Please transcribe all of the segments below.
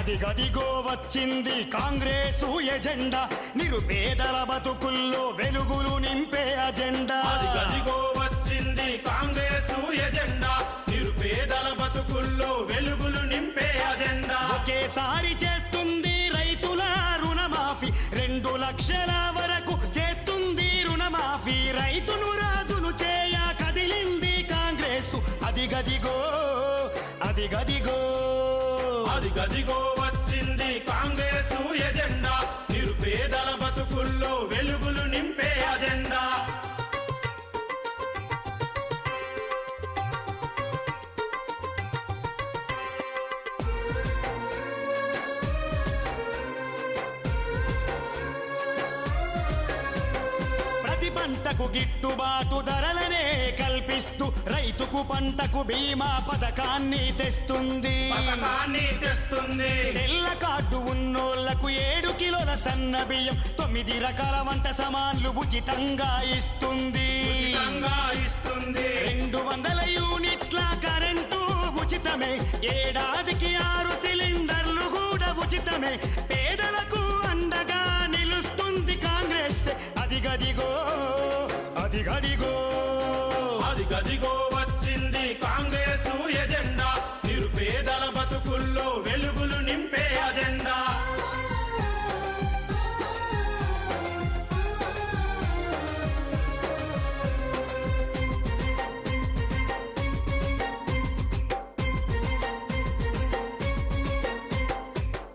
అది గదిగో వచ్చింది కాంగ్రెసు ఎజెండా. నిరుపేదల బతుకుల్లో వెలుగులు నింపే అజెండా. అది గదిగో వచ్చింది కాంగ్రెస్ ఎజెండా. నిరుపేదల బతుకుల్లో వెలుగులు నింపే అజెండా. ఒకేసారి చేస్తుంది రైతుల రుణమాఫీ. రెండు లక్షల వరకు చేస్తుంది రుణమాఫీ. రైతును రాజును చేయ కదిలింది కాంగ్రెస్. అది గదిగో అది గదిగో వచ్చింది కాంగ్రెస్ ఎజెండా. నిరుపేదల బతుకుల్లో వెలుగులు నింపే అజెండా. పంటకు గిట్టుబాటు ధరలనే కల్పిస్తూ రైతుకు పంటకు బీమా పథకాన్ని తెస్తుంది. తెస్తుంది. తెల్ల కార్డు ఉన్నోళ్ళకు ఏడు కిలోల సన్న బియ్యం తొమ్మిది రకాల వంట సామాన్లు ఉచితంగా ఇస్తుంది. ఉచితంగా ఇస్తుంది. రెండు వందల యూనిట్ల కరెంటు ఉచితమే. ఏడాదికి ఆరు సిలిండర్లు కూడా ఉచితమే. అది గదిగో. అది గదిగో వచ్చింది కాంగ్రెస్ ఎజెండా. నిరుపేదల బతుకుల్లో వెలుగులు నింపే అజెండా.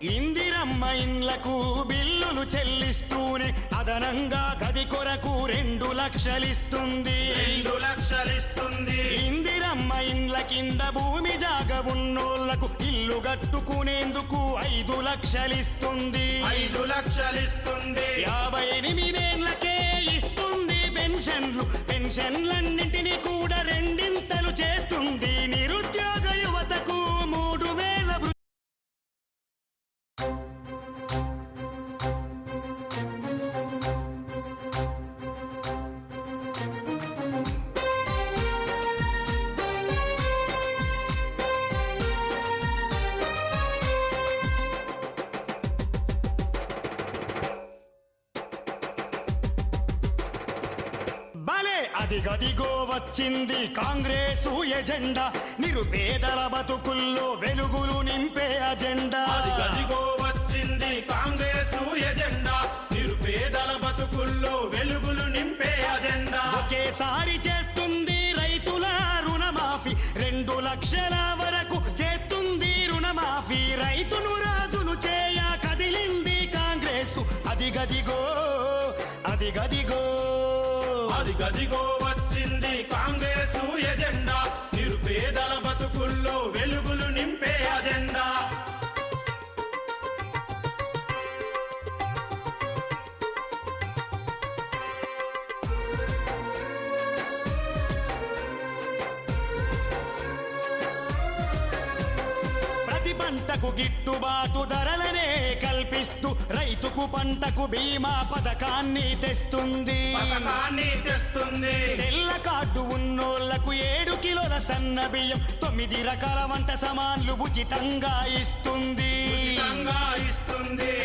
ఇందిరమ్మ ఇండ్లకు బిల్లులు చెల్లిస్తూనే అదనంగా గది కొరకు రెండు లక్షలిస్తుంది. రెండు లక్షలిస్తుంది. ఇందిరమ్మ ఇండ్ల కింద భూమి జాగ ఉన్నోళ్ళకు ఇల్లు కట్టుకునేందుకు ఐదు లక్షలిస్తుంది. ఐదు లక్షలిస్తుంది. యాభై ఎనిమిదేళ్ళకే ఇస్తుంది పెన్షన్లు. పెన్షన్లన్నింటినీ కూడా రెండింతలు చేస్తుంది. నిరుద్యోగ యువతకు మూడు వేల వృ- భలే అది గదిగో వచ్చింది కాంగ్రెసు ఎజెండా. నిరుపేదల బతుకుల్లో వెలుగులు నింపే అజెండా. అది గదిగో వచ్చింది కాంగ్రెస్ ఎజెండా. నిరుపేదల బతుకుల్లో వెలుగులు నింపే అజెండా. ఒకేసారి చేస్తుంది రైతుల రుణమాఫీ. రెండు లక్షల వరకు చేస్తుంది రుణమాఫీ. రైతును రాజును చేయ కదిలింది కాంగ్రెస్. అది గదిగో అది గదిగో కాంగ్రెస్ ఎజెండా. నిరుపేదల బతుకుల్లో వెలుగులు నింపే అజెండా. పంటకు గిట్టుబాటు ధరలనే కల్పిస్తూ రైతుకు పంటకు బీమా పథకాన్ని తెస్తుంది. తెస్తుంది. తెల్ల కార్డు ఉన్నోళ్ళకు ఏడు కిలోల సన్న బియ్యం తొమ్మిది రకాల వంట సామాన్లు ఉచితంగా ఇస్తుంది.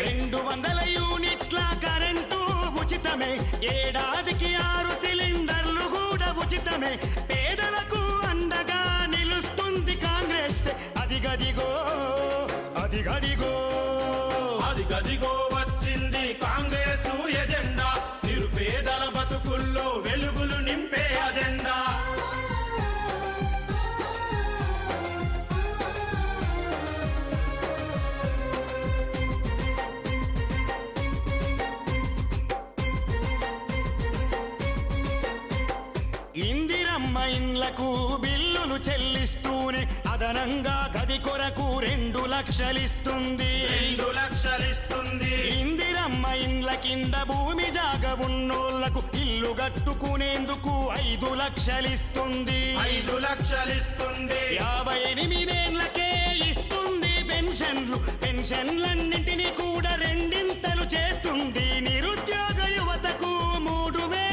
రెండు వందల యూనిట్ల కరెంటు ఉచితమే. ఏడాదికి ఆరు సిలిండర్లు కూడా ఉచితమే. ఇండ్లకు బిల్లులు చెల్లిస్తూనే అదనంగా గది కొరకు రెండు లక్షలిస్తుంది. రెండు లక్షలిస్తుంది. ఇందిరమ్మ ఇండ్ల కింద భూమి జాగ ఉన్నోళ్ళకు ఇల్లు కట్టుకునేందుకు ఐదు లక్షలిస్తుంది. ఐదు లక్షలిస్తుంది. యాభై ఎనిమిదేళ్ళకే ఇస్తుంది పెన్షన్లు. పెన్షన్లన్నింటినీ కూడా రెండింతలు చేస్తుంది. నిరుద్యోగ యువతకు మూడు వేల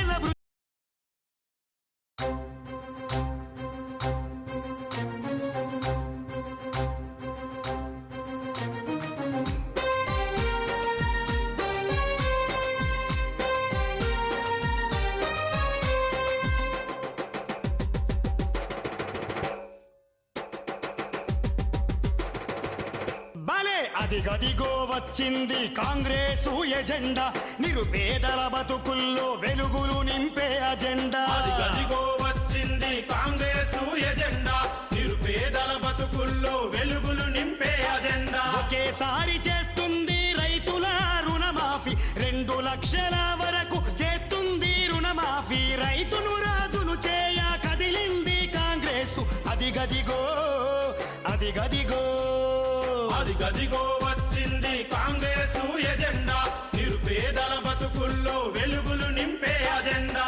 వృ- అది గదిగో వచ్చింది కాంగ్రెసు ఎజెండా. నిరుపేదల బతుకుల్లో వెలుగులు నింపే అజెండా. అది గదిగో వచ్చింది కాంగ్రెసు ఎజెండా. నిరుపేదల బతుకుల్లో వెలుగులు నింపే అజెండా. ఒకేసారి చేస్తుంది రైతుల రుణమాఫీ. రెండు లక్షల వరకు చేస్తుంది రుణమాఫీ. రైతును రాజును చేయ కదిలింది కాంగ్రెస్. అది గదిగో అది పార్టీ కాంగ్రెస్ ఎజెండా. నిరుపేదల బతుకుల్లో వెలుగులు నింపే అజెండా.